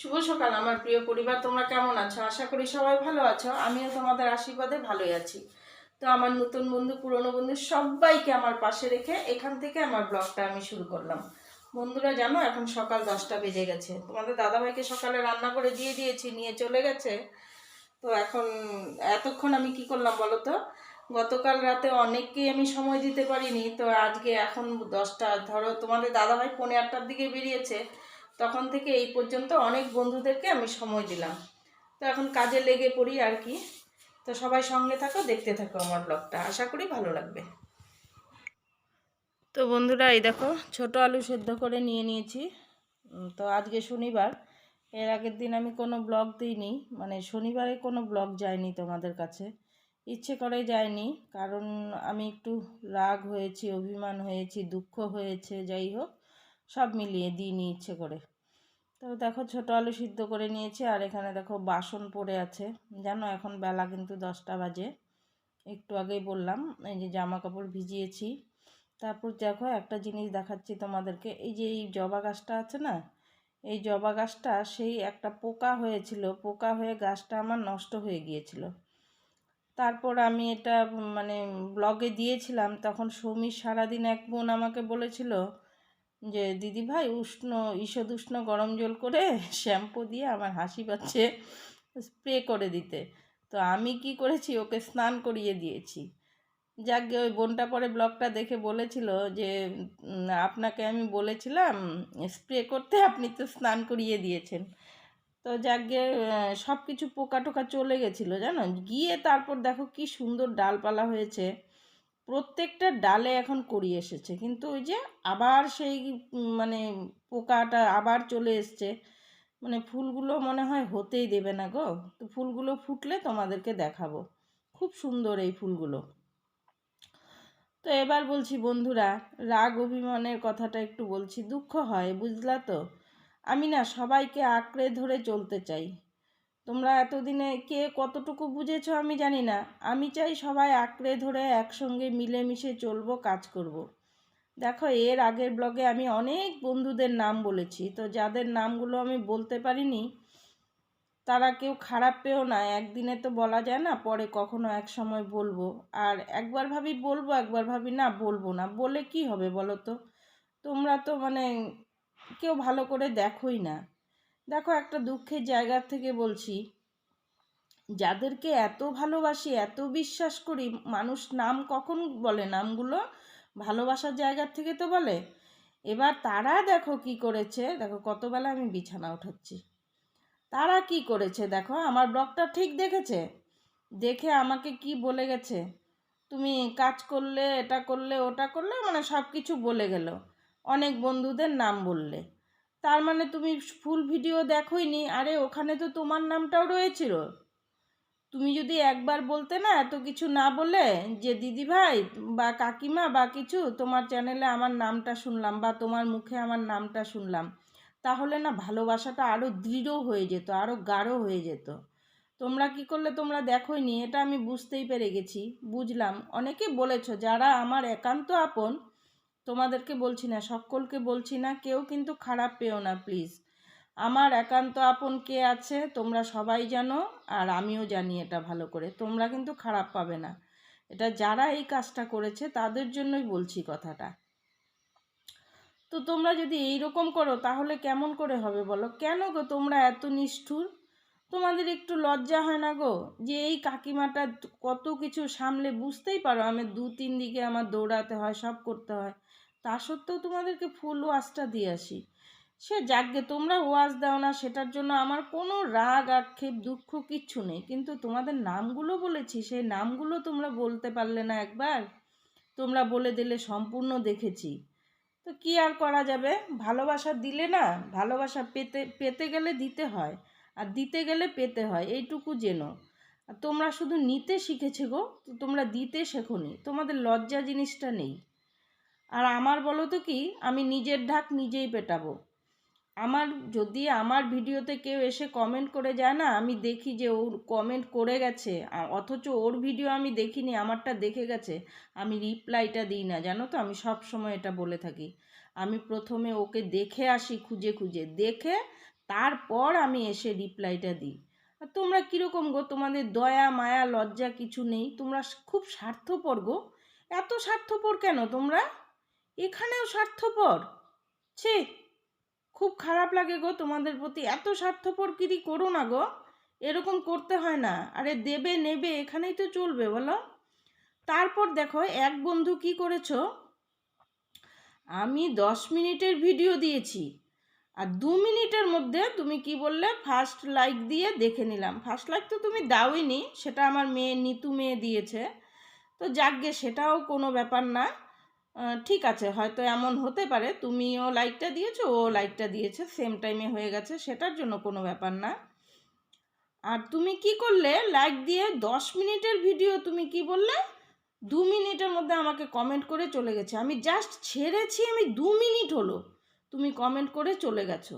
শুভ সকাল, আমার প্রিয় পরিবার, তোমরা কেমন আছো? আশা করি সবাই ভালো আছো, আমিও তোমাদের আশীর্বাদে ভালোই আছি। তো আমার নতুন বন্ধু, পুরনো বন্ধু সবাইকে আমার পাশে রেখে এখান থেকে আমার ব্লগটা আমি শুরু করলাম। বন্ধুরা, জানো, এখন সকাল দশটা বেজে গেছে। তোমাদের দাদাভাইকে সকালে রান্না করে দিয়ে দিয়েছি, নিয়ে চলে গেছে। তো এখন এতক্ষণ আমি কি করলাম বলো তো? গতকাল রাতে অনেককেই আমি সময় দিতে পারিনি, তো আজকে এখন দশটা, ধরো তোমাদের দাদাভাই পৌনে আটটার দিকে বেরিয়েছে। তখন থেকে এই পর্যন্ত অনেক বন্ধুদেরকে আমি সময় দিলাম। তো এখন কাজে লেগে পড়ি আর কি। তো সবাই সঙ্গে থাকো, দেখতে থাকো আমার ব্লগটা। আশা করি ভালো লাগবে। তো বন্ধুরা, এই দেখো, ছোট আলু সেদ্ধ করে নিয়ে নিয়েছি। তো আজকে শনিবার। এর আগের দিন আমি কোনো ব্লগ দিইনি। মানে শনিবারে কোনো ব্লগ যায়নি তোমাদের কাছে। ইচ্ছে করে যায়নি, কারণ আমি একটু রাগ হয়েছি, অভিমান হয়েছি, দুঃখ হয়েছে, যাই হোক, সব মিলিয়ে দিইনি ইচ্ছে করে। তো দেখো ছোট আলু সিদ্ধ করে নিয়েছি, আর এখানে দেখো বাসন পড়ে আছে। জানো, এখন বেলা কিন্তু দশটা বাজে। একটু আগেই বললাম, এই যে জামা কাপড় ভিজিয়েছি। তারপর দেখো একটা জিনিস দেখাচ্ছি তোমাদেরকে, এই যে এই জবা গাছটা আছে না, এই জবা গাছটা সেই একটা পোকা হয়েছিল, পোকা হয়ে গাছটা আমার নষ্ট হয়ে গিয়েছিল। তারপর আমি এটা মানে ব্লগে দিয়েছিলাম, তখন সৌমির সারাদিন এক বোন আমাকে বলেছিল যে, দিদি ভাই, উষ্ণ ঈষদ উষ্ণ গরম জল করে শ্যাম্পু দিয়ে আমার হাসি পাচ্ছে স্প্রে করে দিতে। তো আমি কি করেছি? ওকে স্নান করিয়ে দিয়েছি। যাক যাকে ওই বোনটা পরে ব্লগটা দেখে বলেছিল যে আপনাকে আমি বলেছিলাম স্প্রে করতে, আপনি তো স্নান করিয়ে দিয়েছেন। তো যাক যাকে সব কিছু পোকা টোকা চলে গেছিল, জানো? গিয়ে তারপর দেখো কি সুন্দর ডালপালা হয়েছে। প্রত্যেকটা ডালে এখন করি এসেছে। কিন্তু ওই যে আবার সেই মানে পোকাটা আবার চলে এসছে। মানে ফুলগুলো মনে হয় হতেই দেবে না গো। তো ফুলগুলো ফুটলে তোমাদেরকে দেখাবো। খুব সুন্দর এই ফুলগুলো। তো এবার বলছি, বন্ধুরা, রাগ অভিমানের কথাটা একটু বলছি। দুঃখ হয়, বুঝলা তো? আমি না সবাইকে আঁকড়ে ধরে চলতে চাই। তোমরা এতদিনে কে কতটুকু বুঝেছ আমি জানি না। আমি চাই সবাই আঁকড়ে ধরে একসঙ্গে মিলেমিশে চলবো, কাজ করব। দেখো, এর আগের ব্লগে আমি অনেক বন্ধুদের নাম বলেছি। তো যাদের নামগুলো আমি বলতে পারিনি, তারা কেউ খারাপ পেও না। একদিনে তো বলা যায় না, পরে কখনো এক সময় বলব। আর একবার ভাবি বলব, একবার ভাবি না, বলব না। বলে কি হবে বলো তো? তোমরা তো মানে কেউ ভালো করে দেখোই না। দেখো, একটা দুঃখের জায়গা থেকে বলছি। যাদেরকে এত ভালোবাসি, এত বিশ্বাস করি, মানুষ নাম কখন বলে? নামগুলো ভালোবাসার জায়গার থেকে তো বলে। এবার তারা দেখো কি করেছে। দেখো, কতবেলা আমি বিছানা উঠাচ্ছি। তারা কি করেছে দেখো? আমার ব্লগটা ঠিক দেখেছে? দেখে আমাকে কি বলে গেছে? তুমি কাজ করলে, এটা করলে, ওটা করলে মানে সব কিছু বলে গেল। অনেক বন্ধুদের নাম বললে। তার মানে তুমি ফুল ভিডিও দেখোইনি? আরে, ওখানে তো তোমার নামটাও রয়েছিল। তুমি যদি একবার বলতে না এত কিছু না বলে যে, দিদি ভাই বা কাকিমা বা কিছু, তোমার চ্যানেলে আমার নামটা শুনলাম বা তোমার মুখে আমার নামটা শুনলাম, তাহলে না ভালোবাসাটা আরও দৃঢ় হয়ে যেত আরও গাঢ় হয়ে যেত। তোমরা কি করলে? তোমরা দেখোইনি, এটা আমি বুঝতেই পেরে গেছি, বুঝলাম। অনেকে বলেছ, যারা আমার একান্ত আপন তোমাদেরকে বলছি না, সকলকে বলছি না, কেউ কিন্তু খারাপ পেও না প্লিজ আমার একান্ত আপন কে আছে, তোমরা সবাই জানো, আর আমিও জানি এটা ভালো করে। তোমরা কিন্তু খারাপ পাবে না। এটা যারা এই কাজটা করেছে, তাদের জন্যই বলছি কথাটা। তো তোমরা যদি এই রকম করো, তাহলে কেমন করে হবে বলো? কেন গো তোমরা এত নিষ্ঠুর? তোমাদের একটু লজ্জা হয় না গো? যে এই কাকিমাটা কত কিছু সামলে বুঝতেই পারো, আমি দু তিন দিকে আমার দৌড়াতে হয়, সব করতে হয়। তা সত্ত্বেও তোমাদেরকে ফুল ওয়াশটা দিয়ে আসি। সে যাকগে তোমরা ওয়াজ দাও না, সেটার জন্য আমার কোনো রাগ, আক্ষেপ, দুঃখ কিচ্ছু নেই। কিন্তু তোমাদের নামগুলো বলেছি, সেই নামগুলো তোমরা বলতে পারলে না একবার? তোমরা বলে দিলে সম্পূর্ণ দেখেছি। তো কি আর করা যাবে? ভালোবাসা দিলে না, ভালোবাসা পেতে পেতে গেলে দিতে হয়, আর দিতে গেলে পেতে হয়, এইটুকু আর তোমরা শুধু নিতে শিখেছে গো তোমরা দিতে শেখোনি। তোমাদের লজ্জা জিনিসটা নেই। আর আমার বলো তো কি, আমি নিজের ঢাক নিজেই পেটাবো। আমার যদি আমার ভিডিওতে কেউ এসে কমেন্ট করে যায় না, আমি দেখি যে ওর কমেন্ট করে গেছে অথচ ওর ভিডিও আমি দেখিনি, আমারটা দেখে গেছে, আমি রিপ্লাইটা দিই না, জানো তো? আমি সব সময় এটা বলে থাকি। আমি প্রথমে ওকে দেখে আসি খুঁজে খুঁজে, দেখে তারপর আমি এসে রিপ্লাইটা দিই। আর তোমরা কীরকম গো? তোমাদের দয়া, মায়া, লজ্জা কিছু নেই? তোমরা খুব স্বার্থপর গো। এত স্বার্থপর কেন তোমরা? এখানেও স্বার্থপর? ছে, খুব খারাপ লাগে গো তোমাদের প্রতি। এত স্বার্থপর কিরি করো না গো। এরকম করতে হয় না। আরে দেবে, নেবে, এখানেই তো চলবে বলো। তারপর দেখো, এক বন্ধু কি করেছ? আমি দশ মিনিটের ভিডিও দিয়েছি। আর দু মিনিটের মধ্যে তুমি কি বললে? ফার্স্ট লাইক দিয়ে দেখে নিলাম। ফার্স্ট লাইক তো তুমি দাওইনি, সেটা আমার মেয়ে, নিতু মেয়ে দিয়েছে। তো যাকগে সেটাও কোনো ব্যাপার না। ঠিক আছে, হয়তো এমন হতে পারে। তুমিও লাইকটা দিয়েছ, ও লাইকটা দিয়েছে সেম টাইমে হয়ে গেছে, সেটার জন্য কোনো ব্যাপার না। আর তুমি কি করলে? লাইক দিয়ে দশ মিনিটের ভিডিও তুমি কি বললে? দু মিনিটের মধ্যে আমাকে কমেন্ট করে চলে গেছে। আমি জাস্ট ছেড়েছি, আমি দু মিনিট হলো। তুমি কমেন্ট করে চলে গেছো।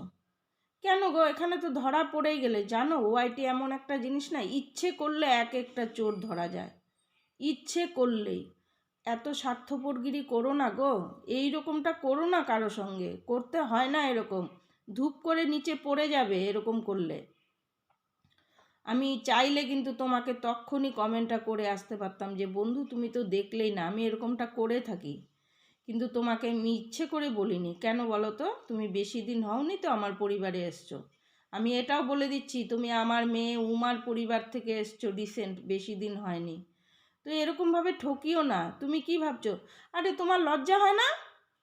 কেন গো? এখানে তো ধরা পড়েই গেলে। জানো ওআইটি এমন একটা জিনিস না, ইচ্ছে করলে এক একটা চোর ধরা যায়। ইচ্ছে করলেই। এত স্বার্থপরগিরি করো না গো। এই রকমটা করো না কারও সঙ্গে। করতে হয় না এরকম। ধূপ করে নিচে পড়ে যাবে এরকম করলে। আমি চাইলে কিন্তু তোমাকে তখনই কমেন্টটা করে আসতে পারতাম যে, বন্ধু, তুমি তো দেখলেই না, আমি এরকমটা করে থাকি। কিন্তু তোমাকে আমি ইচ্ছে করে বলিনি। কেন বলো তো? তুমি বেশি দিন হওনি তো আমার পরিবারে এসছো। আমি এটাও বলে দিচ্ছি, তুমি আমার মেয়ে উমার পরিবার থেকে এসছো রিসেন্ট বেশি দিন হয়নি। তো এরকমভাবে ঠকিও না। তুমি কি ভাবছ? আরে তোমার লজ্জা হয় না?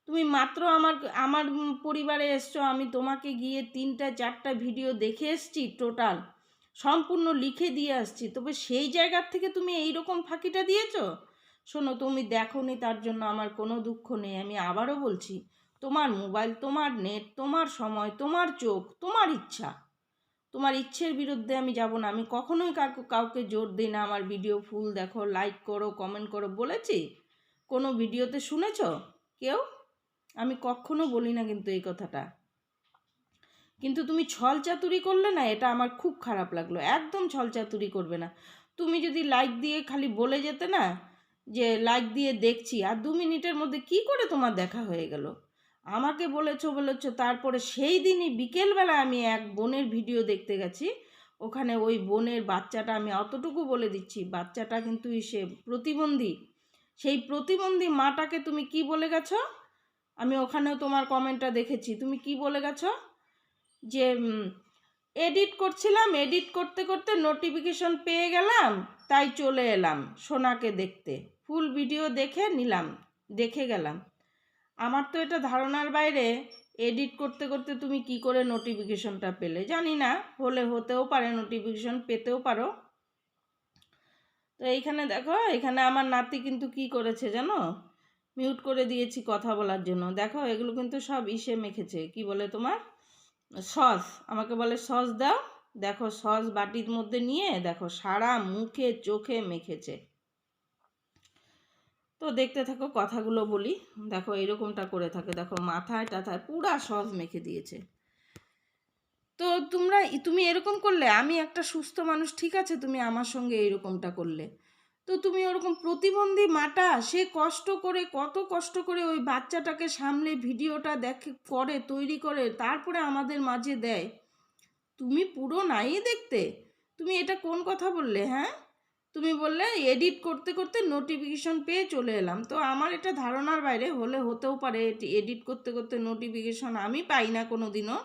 তুমি মাত্র আমার আমার পরিবারে এসছো, আমি তোমাকে গিয়ে তিনটা, চারটা ভিডিও দেখে এসছি টোটাল সম্পূর্ণ লিখে দিয়ে আসছি। তবে সেই জায়গার থেকে তুমি এই রকম ফাঁকিটা দিয়েছ? শোনো, তুমি দেখো নি তার জন্য আমার কোনো দুঃখ নেই। আমি আবারও বলছি, তোমার মোবাইল তোমার নেট তোমার সময়, তোমার চোখ, তোমার ইচ্ছা। তোমার ইচ্ছের বিরুদ্ধে আমি যাব না। আমি কখনোই কাউকে কাউকে জোর দিই না। আমার ভিডিও ফুল দেখো লাইক করো কমেন্ট করো। বলেছি? কোনো ভিডিওতে শুনেছ? কেউ? আমি কখনো বলি না কিন্তু এই কথাটা। কিন্তু তুমি ছল চাতুরি করলে না, এটা আমার খুব খারাপ লাগল। একদম ছল চাতুরি করবে না। তুমি যদি লাইক দিয়ে খালি বলে যেতে না, যে লাইক দিয়ে দেখছি, আর দু মিনিটের মধ্যে কি করে তোমার দেখা হয়ে গেল? আমাকে বলেছ, বলেছ, তারপরে সেই দিনই বিকেলবেলা আমি এক বোনের ভিডিও দেখতে গেছি। ওখানে ওই বোনের বাচ্চাটা আমি অতটুকু বলে দিচ্ছি, বাচ্চাটা কিন্তু সে প্রতিবন্ধী। সেই প্রতিবন্ধী মাটাকে তুমি কি বলে গেছো? আমি ওখানেও তোমার কমেন্টটা দেখেছি। তুমি কি বলে গেছো? যে এডিট করছিলাম এডিট করতে করতে নোটিফিকেশন পেয়ে গেলাম, তাই চলে এলাম সোনাকে দেখতে। ফুল ভিডিও দেখে নিলাম, দেখে গেলাম। আমার তো এটা ধারণার বাইরে এডিট করতে করতে তুমি কি করে নোটিফিকেশনটা পেলে? জানি না, হলে হতেও পারে নোটিফিকেশন পেতেও পারো। তো এইখানে দেখো, এখানে আমার নাতি কিন্তু কি করেছে জানো? মিউট করে দিয়েছি কথা বলার জন্য। দেখো, এগুলো কিন্তু সব ইসে মেখেছে। কি বলে তোমার? সস, আমাকে বলে সস দাও। দেখো, সস বাটির মধ্যে নিয়ে, দেখো, সারা মুখে, চোখে মেখেছে। তো দেখতে থাকো কথাগুলো বলি। দেখো এরকমটা করে থাকে। দেখো মাথায় টাথায় পুরা সস মেখে দিয়েছে। তো তোমরা তুমি এরকম করলে, আমি একটা সুস্থ মানুষ, ঠিক আছে, তুমি আমার সঙ্গে এরকমটা করলে। তো তুমি ওরকম প্রতিবন্ধী মাটা, সে কষ্ট করে, কত কষ্ট করে ওই বাচ্চাটাকে সামলে ভিডিওটা দেখে, করে, তৈরি করে, তারপরে আমাদের মাঝে দেয়। তুমি পুরো নাই দেখতে। তুমি এটা কোন কথা বললে হ্যাঁ? তুমি বললে এডিট করতে করতে নোটিফিকেশন পেয়ে চলে এলাম। তো আমার এটা ধারণার বাইরে হলে হতেও পারে এটি এডিট করতে করতে নোটিফিকেশন আমি পাই না কোনো দিনও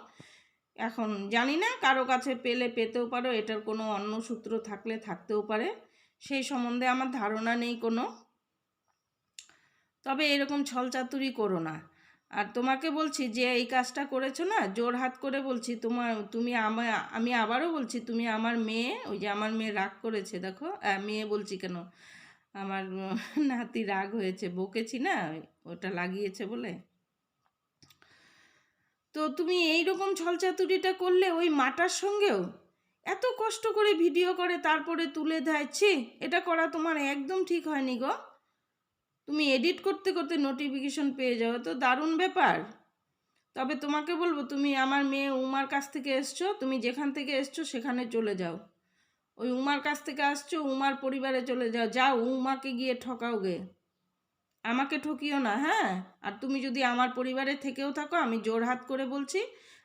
এখন জানি না, কারও কাছে পেলে পেতেও পারো, এটার কোনো অন্য সূত্র থাকলে থাকতেও পারে। সেই সম্বন্ধে আমার ধারণা নেই কোনো। তবে এরকম ছলচাতুরি করো না। আর তোমাকে বলছি যে এই কাজটা করেছ না, জোর হাত করে বলছি তোমার, তুমি আমার আমি আবারও বলছি তুমি আমার মেয়ে, ওই যে আমার মেয়ে রাগ করেছে, দেখো মেয়ে বলছি কেন, আমার নাতি রাগ হয়েছে, বকেছি না ওটা লাগিয়েছে বলে। তো তুমি এই রকম ছলচাতুরিটা করলে ওই মাটার সঙ্গেও এত কষ্ট করে ভিডিও করে, তারপরে তুলে দেয়, ছি, এটা করা তোমার একদম ঠিক হয়নি গো। তুমি এডিট করতে করতে নোটিফিকেশন পেয়ে যাও, তো দারুণ ব্যাপার। তবে তোমাকে বলব, তুমি আমার মেয়ে উমার কাছ থেকে এসছো, তুমি যেখান থেকে এসছো সেখানে চলে যাও। ওই উমার কাছ থেকে আসছো, উমার পরিবারে চলে যাও। যাও, উমাকে গিয়ে ঠকাও গে। আমাকে ঠকিও না হ্যাঁ? আর তুমি যদি আমার পরিবারে থেকেও থাকো, আমি জোর হাত করে বলছি,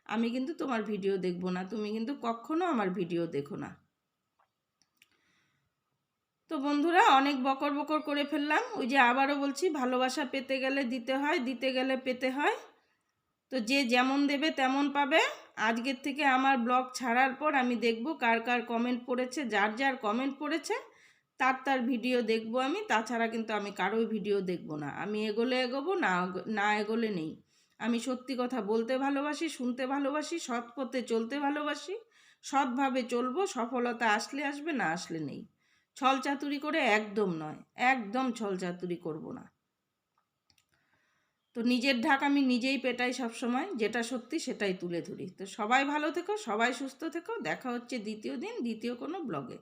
আমি কিন্তু তোমার ভিডিও দেখব না। তুমি কিন্তু কখনো আমার ভিডিও দেখো না। তো বন্ধুরা, অনেক বকর বকর করে ফেললাম। ওই যে আবারও বলছি, ভালোবাসা পেতে গেলে দিতে হয়, দিতে গেলে পেতে হয়। তো যে যেমন দেবে তেমন পাবে। আজকের থেকে আমার ব্লগ ছাড়ার পর আমি দেখব কার কার কমেন্ট পড়েছে, যার যার কমেন্ট পড়েছে। তার তার ভিডিও দেখব আমি। তাছাড়া কিন্তু আমি কারোই ভিডিও দেখব না। আমি এগোলে এগোবো, না না এগোলে নেই। আমি সত্যি কথা বলতে ভালোবাসি, শুনতে ভালোবাসি, সৎ পথে চলতে ভালোবাসি। সৎভাবে চলবো, সফলতা আসলে আসবে, না আসলে নেই। ছল চাতুরি করে একদম নয়, একদম ছল চাতুরি করব না। তো নিজের ঢাক আমি নিজেই পেটাই সবসময়, যেটা সত্যি সেটাই তুলে ধরি। তো সবাই ভালো থেকো, সবাই সুস্থ থেকো, দেখা হচ্ছে দ্বিতীয় দিন, দ্বিতীয় কোনো ব্লগে।